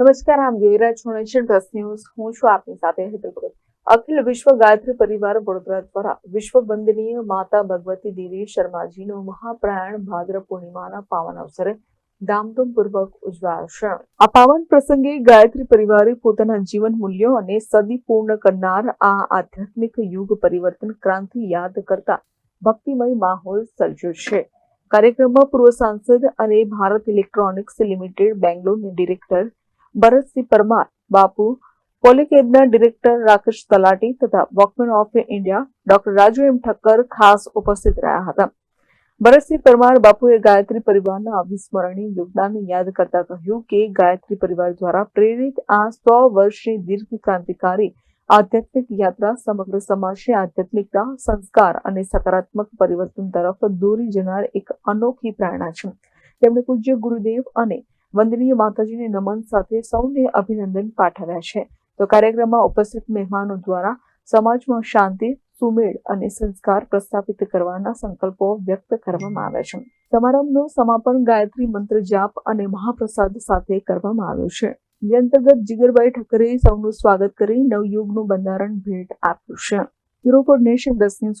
નમસ્કાર આમ જોઈ રહ્યા છો નેશન પ્લસ ન્યૂઝ હું છું આપની સાથે હેતલ અખિલ વિશ્વ ગાયત્રી પરિવાર વડોદરા દ્વારા વિશ્વ વંદનીય માતા ભગવતી દેવી શર્માજીનો મહાપ્રાયણ ભાદ્ર પૂર્ણિમાના પાવન અવસરે ધામધૂમપૂર્વક ઉજવાશે. આ પાવન પ્રસંગે ગાયત્રી પરિવારે પોતાના જીવન મૂલ્યો અને સદી પૂર્ણ કરનાર આ આધ્યાત્મિક યુગ પરિવર્તન ક્રાંતિ યાદ કરતા ભક્તિમય માહોલ સર્જ્યો છે. કાર્યક્રમમાં પૂર્વ સાંસદ અને ભારત ઇલેક્ટ્રોનિક્સ લિમિટેડ બેંગ્લોરના ડિરેક્ટર ભરતસિંહ પરમાર, બાપુ પોલીકેબના ડિરેક્ટર રાકેશ તલાટી તથા walkman of India doctor Raju M Thakkar ખાસ ઉપસ્થિત રહ્યા હતા. ભરતસિંહ પરમાર બાપુએ ગાયત્રી પરિવારના અવિસ્મરણીય યોગદાનને યાદ કરતા કહ્યું કે ગાયત્રી પરિવાર દ્વારા પ્રેરિત આ સો વર્ષની દીર્ઘ ક્રાંતિકારી આધ્યાત્મિક યાત્રા સમગ્ર સમાજને આધ્યાત્મિકતા, સંસ્કાર અને સકારાત્મક પરિવર્તન તરફ દોરી જનાર એક અનોખી પ્રેરણા છે. તેમણે પૂજ્ય ગુરુદેવ અને વંદનીય માતાજીને નમન સાથે સૌને અભિનંદન પાઠવ્યા છે. તો કાર્યક્રમમાં ઉપસ્થિત મહેમાનો દ્વારા સમાજમાં શાંતિ, સુમેળ અને સંસ્કાર પ્રસ્થાપિત કરવાના સંકલ્પો વ્યક્ત કરવામાં આવ્યા છે. સમારંભનું સમાપન ગાયત્રી મંત્ર જાપ અને મહાપ્રસાદ સાથે કરવામાં આવ્યું છે. જે અંતર્ગત જીગરભાઈ ઠક્કરે સૌનું સ્વાગત કરી નવયુગનું બંધારણ ભેટ આપ્યું છે. Bureau nation plus news